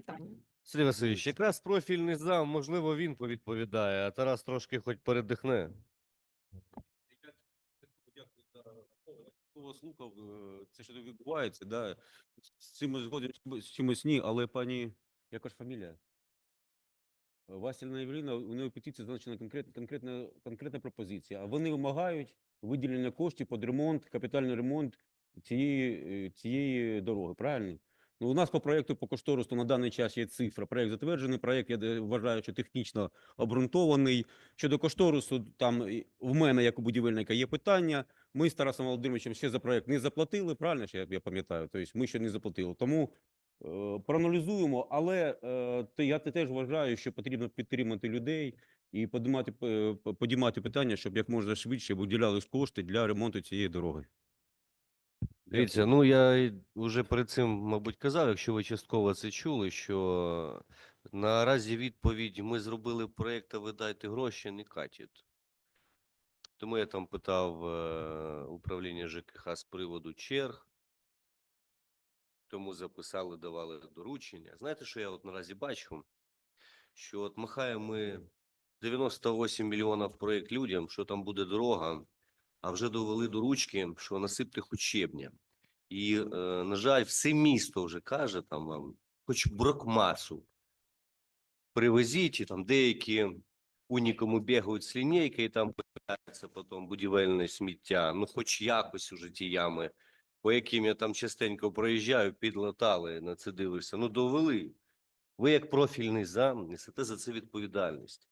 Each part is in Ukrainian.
питання. Сергій Васильович, якраз профільний зам, можливо, він повідповідає, а Тарас трошки хоч передихне. Слухав, е, це що відбувається, да. З цим згоден, з чимось ні, але пані, яка ж фамілія? Васильна Євеліна, у неї петиції зазначена конкретна, конкретна, конкретна пропозиція. А вони вимагають виділення коштів під ремонт, капітальний ремонт цієї, е, цієї дороги, правильно? Ну, у нас по проєкту по кошторису на даний час є цифра. Проєкт затверджений. Проєкт, я вважаю, що технічно обґрунтований. Щодо кошторису, там в мене, як у будівельника, є питання. Ми з Тарасом Володимировичем ще за проект не заплатили, правильно ж я, пам'ятаю? Тобто ми ще не заплатили. Тому е, проаналізуємо, але е, я теж вважаю, що потрібно підтримати людей і подимати, п- п- підіймати питання, щоб як можна швидше виділялись кошти для ремонту цієї дороги. Дивіться, ну я вже перед цим, мабуть, казав, якщо ви частково це чули, що наразі відповідь ми зробили проєкт, а ви дайте гроші, не катять. Тому я там питав е, управління ЖКХ з приводу черг. Тому записали, давали доручення. Знаєте, що я от наразі бачу? Що от махаємо ми 98 мільйонів проєкт людям, що там буде дорога, а вже довели до ручки, що насипте хоч щебня. І, е, на жаль, все місто вже каже там вам, хоч брокмасу привезіть, і там деякі унікому бігають з лінійки, і там появляється потім будівельне сміття. Ну, хоч якось уже ті ями, по яким я там частенько проїжджаю, підлатали, на це дивишся. Ну, довели. Ви, як профільний зам, несете за це відповідальність.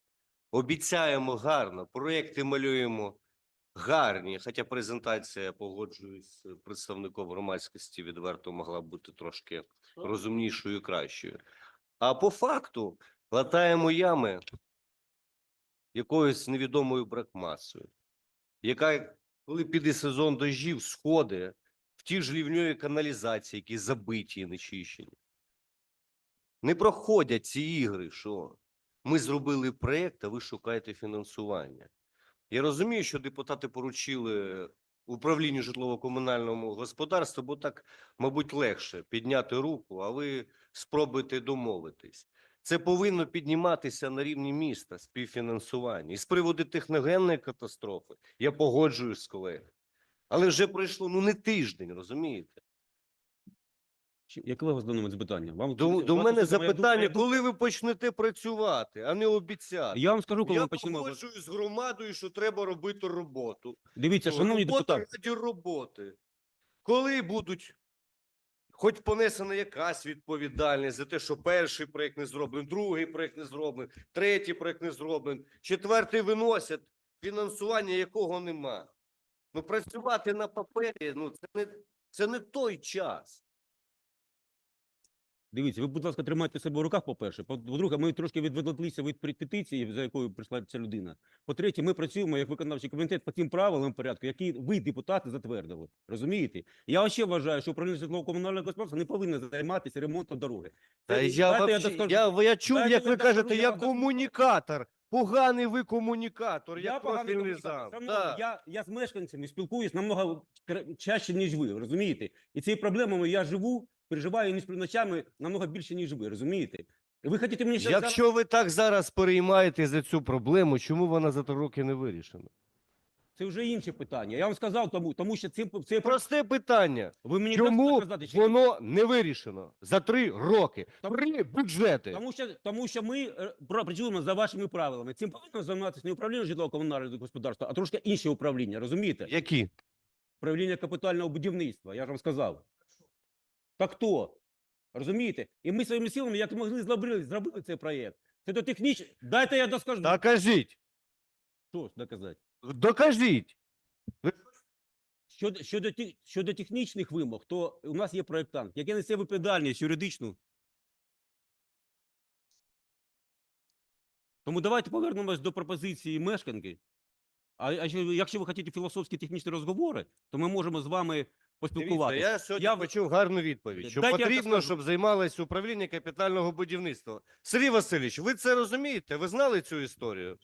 Обіцяємо гарно, проєкти малюємо гарні, хоча презентація, погоджуюсь з представником громадськості, відверто могла б бути трошки розумнішою і кращою. А по факту латаємо ями якоюсь невідомою бракмасою, яка, коли піде сезон дощів, сходить в ті ж лівньові каналізації, які забиті і нечищені. Не проходять ці ігри, що ми зробили проєкт, а ви шукаєте фінансування. Я розумію, що депутати поручили управлінню житлово-комунальному господарству, бо так, мабуть, легше підняти руку, а ви спробуйте домовитись. Це повинно підніматися на рівні міста співфінансування. І з приводу техногенної катастрофи я погоджуюсь з колегами. Але вже пройшло ну не тиждень, розумієте? Чи- Яке у вас до мене запитання? Вам До, до мене запитання, коли ви почнете працювати, а не обіцяти. Я вам скажу, коли Я ми почнемо. погоджуюсь з громадою, що треба робити роботу. Дивіться, шановні Робота депутати. раді роботи. Коли будуть хоч понесена якась відповідальність за те, що перший проєкт не зроблений, другий проєкт не зроблений, третій проєкт не зроблений, четвертий виносять, фінансування якого нема. Ну, працювати на папері, ну, це не, це не той час. Дивіться, ви, будь ласка, тримайте себе в руках, по-перше. По- По-друге, ми трошки відвлеклися від петиції, за якою прийшла ця людина. По-третє, ми працюємо як виконавчий комітет по тим правилам порядку, які ви, депутати, затвердили. Розумієте? Я ще вважаю, що управління житлово-комунального господарства не повинно займатися ремонтом дороги. Та Це- я, дайте вообще, доскажу. я, я чув, як ви кажете, я я комунікатор. Поганий ви комунікатор, Я поганий профільний зам. Да. Я, я з мешканцями спілкуюсь намного чаще, ніж ви, розумієте? І цією проблемами я живу, переживаю не ночами намного більше, ніж ви, розумієте? Ви хочете мені ще Якщо ви так зараз переймаєте за цю проблему, чому вона за три роки не вирішена? Це вже інше питання. Я вам сказав тому, тому що цим це Просте питання. ви мені Чому сказати, що воно не вирішено за три роки? Тому- Три бюджети. тому що тому що ми е, про- працюємо за вашими правилами. Цим повинно займатися не управління житлово-комунального господарства, а трошки інше управління. Розумієте? Які? Управління капітального будівництва. Я ж вам сказав. Так хто? Розумієте? І ми своїми силами, як могли, зробили, зробили цей проєкт. Це до технічно. Дайте я доскажу. Докажіть. Що ж доказати? Докажіть. Щодо, щодо, щодо технічних вимог, то у нас є проєктант, який несе відповідальність юридичну. Тому давайте повернемось до пропозиції мешканки. А, а якщо ви хочете філософські технічні розговори, то ми можемо з вами Дивіться, я сьогодні Я почув гарну відповідь, що Дайте потрібно, щоб займалось управління капітального будівництва. Сергій Васильович, ви це розумієте? Ви знали цю історію?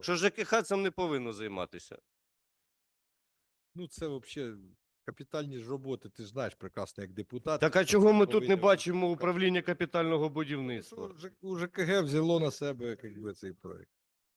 Що ЖКХ цим не повинно займатися? Ну, це взагалі капітальні ж роботи, ти ж знаєш прекрасно, як депутат. Так а чого ми тут не бачимо управління капітального Ну, будівництва? Ж- У ЖКГ взяло на себе якби, цей проект.